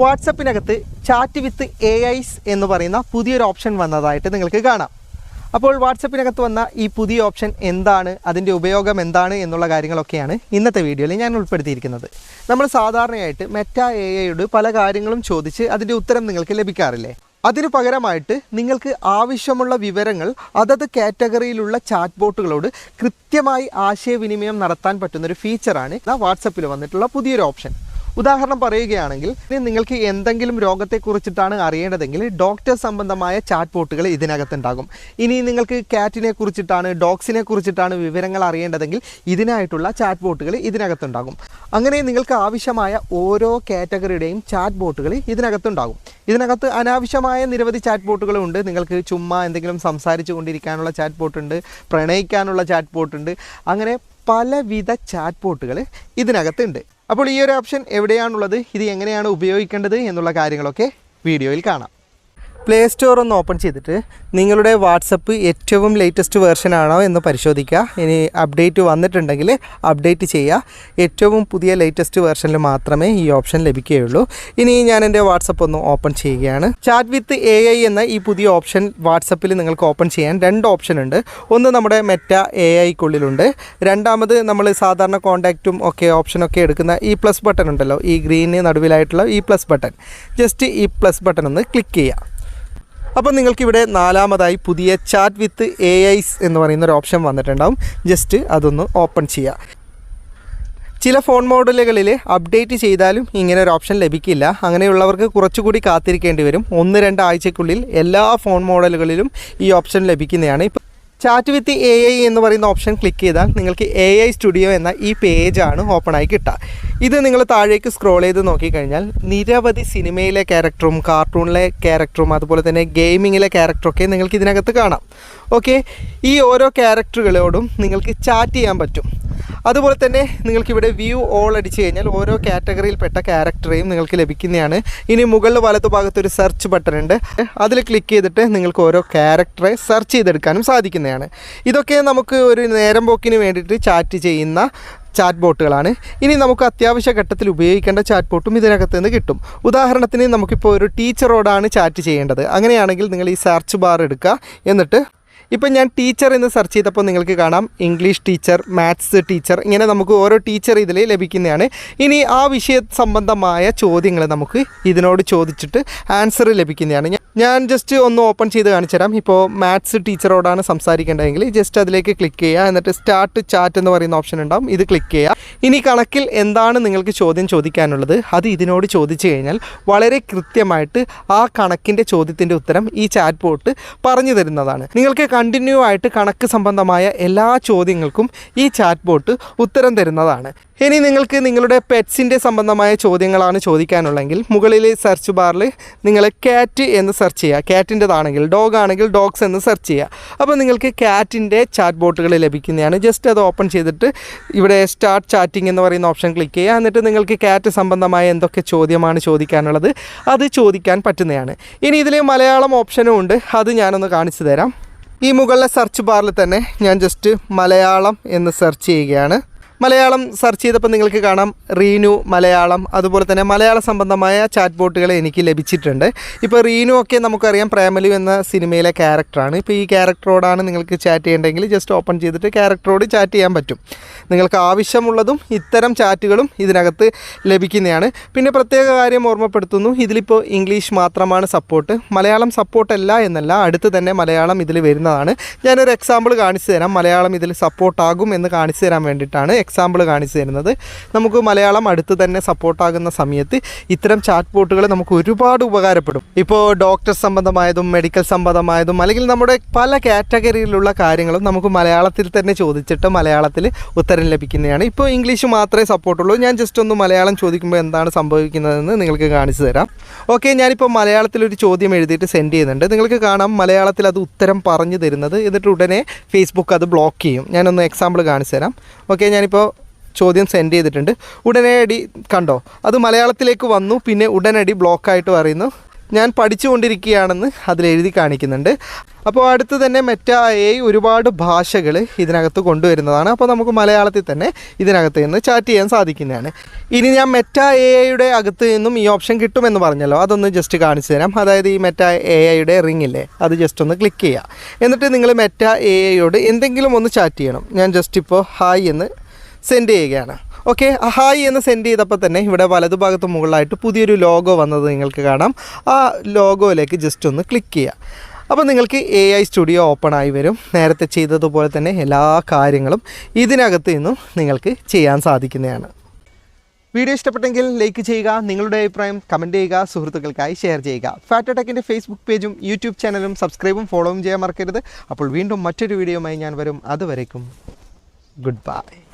വാട്സപ്പിനകത്ത് chat with A ice എന്ന് പറയുന്ന പുതിയൊരു ഓപ്ഷൻ വന്നതായിട്ട് നിങ്ങൾക്ക് കാണാം. അപ്പോൾ വാട്സപ്പിനകത്ത് വന്ന ഈ പുതിയ ഓപ്ഷൻ എന്താണ് അതിന്റെ ഉപയോഗം എന്താണ് എന്നുള്ള കാര്യങ്ങളൊക്കെയാണ് ഇന്നത്തെ വീഡിയോയിൽ ഞാൻ ഉൾപ്പെടുത്തിയിരിക്കുന്നത്. നമ്മൾ സാധാരണയായിട്ട് മെറ്റ എ ഐയോട് പല കാര്യങ്ങളും ചോദിച്ച് അതിന്റെ ഉത്തരം നിങ്ങൾക്ക് ലഭിക്കാറില്ലേ? അതിനു പകരമായിട്ട് നിങ്ങൾക്ക് ആവശ്യമുള്ള വിവരങ്ങൾ അതത് കാറ്റഗറിയിലുള്ള ചാറ്റ് ബോട്ടുകളോട് കൃത്യമായി ആശയവിനിമയം നടത്താൻ പറ്റുന്നൊരു ഫീച്ചറാണ് വാട്സപ്പിൽ വന്നിട്ടുള്ള പുതിയൊരു ഓപ്ഷൻ. ഉദാഹരണം പറയുകയാണെങ്കിൽ ഇനി നിങ്ങൾക്ക് എന്തെങ്കിലും രോഗത്തെക്കുറിച്ചിട്ടാണ് അറിയേണ്ടതെങ്കിൽ ഡോക്ടർ സംബന്ധമായ ചാറ്റ് ബോട്ടുകൾ ഇതിനകത്തുണ്ടാകും. ഇനി നിങ്ങൾക്ക് കാറ്റിനെ കുറിച്ചിട്ടാണ് ഡോഗ്സിനെ കുറിച്ചിട്ടാണ് വിവരങ്ങൾ അറിയേണ്ടതെങ്കിൽ ഇതിനായിട്ടുള്ള ചാറ്റ് ബോട്ടുകൾ ഇതിനകത്തുണ്ടാകും. അങ്ങനെ നിങ്ങൾക്ക് ആവശ്യമായ ഓരോ കാറ്റഗറിയുടെയും ചാറ്റ് ബോട്ടുകൾ ഇതിനകത്തുണ്ടാകും. ഇതിനകത്ത് അനാവശ്യമായ നിരവധി ചാറ്റ് ബോട്ടുകളുണ്ട് നിങ്ങൾക്ക് ചുമ്മാ എന്തെങ്കിലും സംസാരിച്ചു കൊണ്ടിരിക്കാനുള്ള ചാറ്റ് ബോട്ടുണ്ട് പ്രണയിക്കാനുള്ള ചാറ്റ് ബോട്ടുണ്ട് അങ്ങനെ പലവിധ ചാറ്റ് ബോട്ടുകൾ ഇതിനകത്തുണ്ട്. അപ്പോൾ ഈ ഒരു ഓപ്ഷൻ എവിടെയാണുള്ളത്? ഇത് എങ്ങനെയാണ് ഉപയോഗിക്കേണ്ടത്? എന്നുള്ള കാര്യങ്ങളൊക്കെ വീഡിയോയിൽ കാണാം. പ്ലേ സ്റ്റോർ ഒന്ന് ഓപ്പൺ ചെയ്തിട്ട് നിങ്ങളുടെ വാട്സപ്പ് ഏറ്റവും ലേറ്റസ്റ്റ് ആണോ എന്ന് പരിശോധിക്കുക. ഇനി അപ്ഡേറ്റ് വന്നിട്ടുണ്ടെങ്കിൽ അപ്ഡേറ്റ് ചെയ്യുക. ഏറ്റവും പുതിയ ലേറ്റസ്റ്റ് വേർഷനിൽ മാത്രമേ ഈ ഓപ്ഷൻ ലഭിക്കുകയുള്ളൂ. ഇനി ഞാൻ എന്റെ വാട്സപ്പ് ഒന്ന് ഓപ്പൺ ചെയ്യുകയാണ്. ചാറ്റ് വിത്ത് എ ഐ എന്ന ഈ പുതിയ ഓപ്ഷൻ വാട്സപ്പിൽ നിങ്ങൾക്ക് ഓപ്പൺ ചെയ്യാൻ രണ്ട് ഓപ്ഷൻ ഉണ്ട്. ഒന്ന് നമ്മുടെ മെറ്റ എ ഐക്കുള്ളിലുണ്ട് രണ്ടാമത് നമ്മൾ സാധാരണ കോൺടാക്റ്റും ഒക്കെ ഓപ്ഷനൊക്കെ എടുക്കുന്ന ഈ പ്ലസ് ബട്ടൺ ഉണ്ടല്ലോ. ഈ ഗ്രീന് നടുവിലായിട്ടുള്ള ഈ പ്ലസ് ബട്ടൺ ജസ്റ്റ് ഈ പ്ലസ് ബട്ടൺ ഒന്ന് ക്ലിക്ക് ചെയ്യുക. അപ്പോൾ നിങ്ങൾക്കിവിടെ നാലാമതായി പുതിയ ചാറ്റ് വിത്ത് എ ഐസ് എന്ന് പറയുന്ന ഒരു ഓപ്ഷൻ വന്നിട്ടുണ്ടാവും. ജസ്റ്റ് അതൊന്ന് ഓപ്പൺ ചെയ്യുക ചില ഫോൺ മോഡലുകളിൽ അപ്ഡേറ്റ് ചെയ്താലും ഇങ്ങനെ ഒരു ഓപ്ഷൻ ലഭിക്കില്ല. അങ്ങനെയുള്ളവർക്ക് കുറച്ചുകൂടി കാത്തിരിക്കേണ്ടി വരും. ഒന്ന് രണ്ട് ആഴ്ചക്കുള്ളിൽ എല്ലാ ഫോൺ മോഡലുകളിലും ഈ ഓപ്ഷൻ ലഭിക്കുന്നതാണ്. ചാറ്റ് വിത്ത് എ ഐ എന്ന് പറയുന്ന ഓപ്ഷൻ ക്ലിക്ക് ചെയ്താൽ നിങ്ങൾക്ക് എ ഐ സ്റ്റുഡിയോ എന്ന ഈ പേജാണ് ഓപ്പണായി കിട്ടുക. ഇത് നിങ്ങൾ താഴേക്ക് സ്ക്രോൾ ചെയ്ത് നോക്കിക്കഴിഞ്ഞാൽ നിരവധി സിനിമയിലെ ക്യാരക്ടറും കാർട്ടൂണിലെ ക്യാരക്ടറും അതുപോലെ തന്നെ ഗെയിമിങ്ങിലെ ക്യാരക്ടറൊക്കെ നിങ്ങൾക്ക് ഇതിനകത്ത് കാണാം. ഓക്കെ ഈ ഓരോ ക്യാരക്ടറുകളോടും നിങ്ങൾക്ക് ചാറ്റ് ചെയ്യാൻ പറ്റും. അതുപോലെ തന്നെ നിങ്ങൾക്കിവിടെ വ്യൂ ഓൾ അടിച്ചു കഴിഞ്ഞാൽ ഓരോ കാറ്റഗറിയിൽപ്പെട്ട ക്യാരക്ടറേയും നിങ്ങൾക്ക് ലഭിക്കുന്നതാണ്. ഇനി മുകളിൽ വലതു ഭാഗത്ത് ഒരു സെർച്ച് ബട്ടൺ ഉണ്ട്. അതിൽ ക്ലിക്ക് ചെയ്തിട്ട് നിങ്ങൾക്ക് ഓരോ ക്യാരക്ടറെ സെർച്ച് ചെയ്തെടുക്കാനും സാധിക്കുന്നതാണ്. ഇതൊക്കെ നമുക്ക് ഒരു നേരം പോക്കിന് വേണ്ടിയിട്ട് ചാറ്റ് ചെയ്യുന്ന ചാറ്റ് ബോട്ടുകളാണ് ഇനി നമുക്ക് അത്യാവശ്യ ഘട്ടത്തിൽ ഉപയോഗിക്കേണ്ട ചാറ്റ് ബോട്ടും ഇതിനകത്ത് നിന്ന് കിട്ടും. ഉദാഹരണത്തിന് നമുക്കിപ്പോൾ ഒരു ടീച്ചറോടാണ് ചാറ്റ് ചെയ്യേണ്ടത്. അങ്ങനെയാണെങ്കിൽ നിങ്ങൾ ഈ സെർച്ച് ബാർ എടുക്കുക. എന്നിട്ട് ഇപ്പം ഞാൻ ടീച്ചർ എന്ന് സെർച്ച് ചെയ്തപ്പോൾ നിങ്ങൾക്ക് കാണാം. ഇംഗ്ലീഷ് ടീച്ചർ മാത്സ് ടീച്ചർ ഇങ്ങനെ നമുക്ക് ഓരോ ടീച്ചർ ഇതിൽ ലഭിക്കുന്നതാണ്. ഇനി ആ വിഷയ സംബന്ധമായ ചോദ്യങ്ങൾ നമുക്ക് ഇതിനോട് ചോദിച്ചിട്ട് ആൻസർ ലഭിക്കുന്നതാണ്. ഞാൻ- ജസ്റ്റ് ഒന്ന് ഓപ്പൺ ചെയ്ത് കാണിച്ചു തരാം. ഇപ്പോൾ മാത്സ് ടീച്ചറോടാണ് സംസാരിക്കേണ്ടതെങ്കിൽ ജസ്റ്റ് അതിലേക്ക് ക്ലിക്ക് ചെയ്യുക. എന്നിട്ട് സ്റ്റാർട്ട് ചാറ്റ് എന്ന് പറയുന്ന ഓപ്ഷൻ ഉണ്ടാവും. ഇത് ക്ലിക്ക് ചെയ്യുക. ഇനി കണക്കിൽ എന്താണ് നിങ്ങൾക്ക് ചോദ്യം ചോദിക്കാനുള്ളത്? അത് ഇതിനോട് ചോദിച്ചു കഴിഞ്ഞാൽ വളരെ കൃത്യമായിട്ട് ആ കണക്കിന്റെ ചോദ്യത്തിന്റെ ഉത്തരം ഈ ചാറ്റ് ബോട്ട് പറഞ്ഞു തരുന്നതാണ്. നിങ്ങൾക്ക് കണ്ടിന്യൂ ആയിട്ട് കണക്ക് സംബന്ധമായ എല്ലാ ചോദ്യങ്ങൾക്കും ഈ ചാറ്റ് ബോട്ട് ഉത്തരം തരുന്നതാണ്. ഇനി നിങ്ങൾക്ക് നിങ്ങളുടെ പെറ്റ്സിന്റെ സംബന്ധമായ ചോദ്യങ്ങളാണ് ചോദിക്കാനുള്ളെങ്കിൽ മുകളിൽ സെർച്ച് ബാറിൽ നിങ്ങൾ കാറ്റ് എന്ന് സെർച്ച് ചെയ്യുക. ക്യാറ്റിന്റെതാണെങ്കിൽ ഡോഗ് ആണെങ്കിൽ ഡോഗ്സ് എന്ന് സെർച്ച് ചെയ്യുക. അപ്പോൾ നിങ്ങൾക്ക് ക്യാറ്റിന്റെ ചാറ്റ് ബോട്ടുകൾ ലഭിക്കുന്നതാണ്. ജസ്റ്റ് അത് ഓപ്പൺ ചെയ്തിട്ട് ഇവിടെ സ്റ്റാർട്ട് ചാറ്റിംഗ് എന്ന് പറയുന്ന ഓപ്ഷൻ ക്ലിക്ക് ചെയ്യുക. എന്നിട്ട് നിങ്ങൾക്ക് ക്യാറ്റ് സംബന്ധമായ എന്തൊക്കെ ചോദ്യമാണ് ചോദിക്കാനുള്ളത് അത് ചോദിക്കാൻ പറ്റുന്നതാണ്. ഇനി ഇതിൽ മലയാളം ഓപ്ഷനും ഉണ്ട്. അത് ഞാനൊന്ന് കാണിച്ചു തരാം. ഈ മുകളിലെ സെർച്ച് ബാറിൽ തന്നെ ഞാൻ ജസ്റ്റ് മലയാളം എന്ന് സെർച്ച് ചെയ്യുകയാണ്. മലയാളം സെർച്ച് ചെയ്തപ്പോൾ നിങ്ങൾക്ക് കാണാം. റീനു മലയാളം അതുപോലെ തന്നെ മലയാള സംബന്ധമായ ചാറ്റ് ബോട്ടുകൾ എനിക്ക് ലഭിച്ചിട്ടുണ്ട്. ഇപ്പോൾ റീനു ഒക്കെ നമുക്കറിയാം പ്രേമലു എന്ന സിനിമയിലെ ക്യാരക്ടറാണ് ഇപ്പോൾ ഈ ക്യാരക്ടറോടാണ് നിങ്ങൾക്ക് ചാറ്റ് ചെയ്യേണ്ടതെങ്കിൽ ജസ്റ്റ് ഓപ്പൺ ചെയ്തിട്ട് ക്യാരക്ടറോട് ചാറ്റ് ചെയ്യാൻ പറ്റും. നിങ്ങൾക്ക് ആവശ്യമുള്ളതും ഇത്തരം ചാറ്റുകളും ഇതിനകത്ത് ലഭിക്കുന്നതാണ്. പിന്നെ പ്രത്യേക കാര്യം ഓർമ്മപ്പെടുത്തുന്നു ഇതിലിപ്പോൾ ഇംഗ്ലീഷ് മാത്രമാണ് സപ്പോർട്ട് മലയാളം സപ്പോർട്ടല്ല എന്നല്ല അടുത്ത് തന്നെ മലയാളം ഇതിൽ വരുന്നതാണ്. ഞാനൊരു എക്സാമ്പിൾ കാണിച്ചു തരാം മലയാളം ഇതിൽ സപ്പോർട്ടാകും എന്ന് കാണിച്ചു തരാൻ വേണ്ടിയിട്ടാണ് എക്സാമ്പിൾ കാണിച്ചു തരുന്നത്. നമുക്ക് മലയാളം അടുത്ത് തന്നെ സപ്പോർട്ടാകുന്ന സമയത്ത് ഇത്തരം ചാറ്റ് ബോട്ടുകൾ നമുക്ക് ഒരുപാട് ഉപകാരപ്പെടും. ഇപ്പോൾ ഡോക്ടർ സംബന്ധമായതും മെഡിക്കൽ സംബന്ധമായതും അല്ലെങ്കിൽ നമ്മുടെ പല കാറ്റഗറിയിലുള്ള കാര്യങ്ങളും നമുക്ക് മലയാളത്തിൽ തന്നെ ചോദിച്ചിട്ട് മലയാളത്തിൽ ഉത്തരം ലഭിക്കുന്നതാണ്. ഇപ്പോൾ ഇംഗ്ലീഷ് മാത്രമേ സപ്പോർട്ടുള്ളൂ ഞാൻ ജസ്റ്റ് ഒന്ന് മലയാളം ചോദിക്കുമ്പോൾ എന്താണ് സംഭവിക്കുന്നതെന്ന് നിങ്ങൾക്ക് കാണിച്ചു തരാം. ഓക്കെ ഞാനിപ്പോൾ മലയാളത്തിൽ ഒരു ചോദ്യം എഴുതിയിട്ട് സെൻഡ് ചെയ്യുന്നുണ്ട്. നിങ്ങൾക്ക് കാണാം മലയാളത്തിൽ അത് ഉത്തരം പറഞ്ഞു തരുന്നത്. എന്നിട്ട് ഉടനെ ഫേസ്ബുക്ക് അത് ബ്ലോക്ക് ചെയ്യും. ഞാനൊന്ന് എക്സാമ്പിൾ കാണിച്ചു തരാം. ഓക്കെ ഞാനിപ്പോൾ ചോദ്യം സെൻഡ് ചെയ്തിട്ടുണ്ട്. ഉടനടി കണ്ടോ? അത് മലയാളത്തിലേക്ക് വന്നു. പിന്നെ ഉടനടി ബ്ലോക്കായിട്ട് പറയുന്നു. ഞാൻ പഠിച്ചുകൊണ്ടിരിക്കുകയാണെന്ന് അതിലെഴുതി കാണിക്കുന്നുണ്ട്. അപ്പോൾ അടുത്ത് തന്നെ മെറ്റ എ ഒരുപാട് ഭാഷകൾ ഇതിനകത്ത് കൊണ്ടുവരുന്നതാണ്. അപ്പോൾ നമുക്ക് മലയാളത്തിൽ തന്നെ ഇതിനകത്ത് നിന്ന് ചാറ്റ് ചെയ്യാൻ സാധിക്കുന്നതാണ്. ഇനി ഞാൻ മെറ്റ എ ഐയുടെ അകത്ത് നിന്നും ഈ ഓപ്ഷൻ കിട്ടുമെന്ന് പറഞ്ഞല്ലോ. അതൊന്ന് ജസ്റ്റ് കാണിച്ചു തരാം. അതായത് ഈ മെറ്റ എ ഐയുടെ റിംഗ് ഇല്ലേ? അത് ജസ്റ്റ് ഒന്ന് ക്ലിക്ക് ചെയ്യുക. എന്നിട്ട് നിങ്ങൾ മെറ്റ എ ഐയോട് എന്തെങ്കിലും ഒന്ന് ചാറ്റ് ചെയ്യണം. ഞാൻ ജസ്റ്റ് ഇപ്പോൾ ഹായ് എന്ന് സെൻഡ് ചെയ്യുകയാണ്. ഓക്കെ ഹായ് എന്ന് സെൻഡ് ചെയ്തപ്പോൾ തന്നെ ഇവിടെ വലതുഭാഗത്ത് മുകളിലായിട്ട് പുതിയൊരു ലോഗോ വന്നത് നിങ്ങൾക്ക് കാണാം. ആ ലോഗോയിലേക്ക് ജസ്റ്റ് ഒന്ന് ക്ലിക്ക് ചെയ്യുക. അപ്പോൾ നിങ്ങൾക്ക് എ ഐ സ്റ്റുഡിയോ ഓപ്പൺ ആയി വരും. നേരത്തെ ചെയ്തതുപോലെ തന്നെ എല്ലാ കാര്യങ്ങളും ഇതിനകത്ത് നിന്നും നിങ്ങൾക്ക് ചെയ്യാൻ സാധിക്കുന്നതാണ്. വീഡിയോ ഇഷ്ടപ്പെട്ടെങ്കിൽ ലൈക്ക് ചെയ്യുക നിങ്ങളുടെ അഭിപ്രായം കമന്റ് ചെയ്യുക സുഹൃത്തുക്കൾക്കായി ഷെയർ ചെയ്യുക. ഫാറ്റ് ടെക്കിന്റെ ഫേസ്ബുക്ക് പേജും യൂട്യൂബ് ചാനലും സബ്സ്ക്രൈബും ഫോളോവും ചെയ്യാൻ മറക്കരുത്. അപ്പോൾ വീണ്ടും മറ്റൊരു വീഡിയോയുമായി ഞാൻ വരും. അതുവരേക്കും ഗുഡ് ബൈ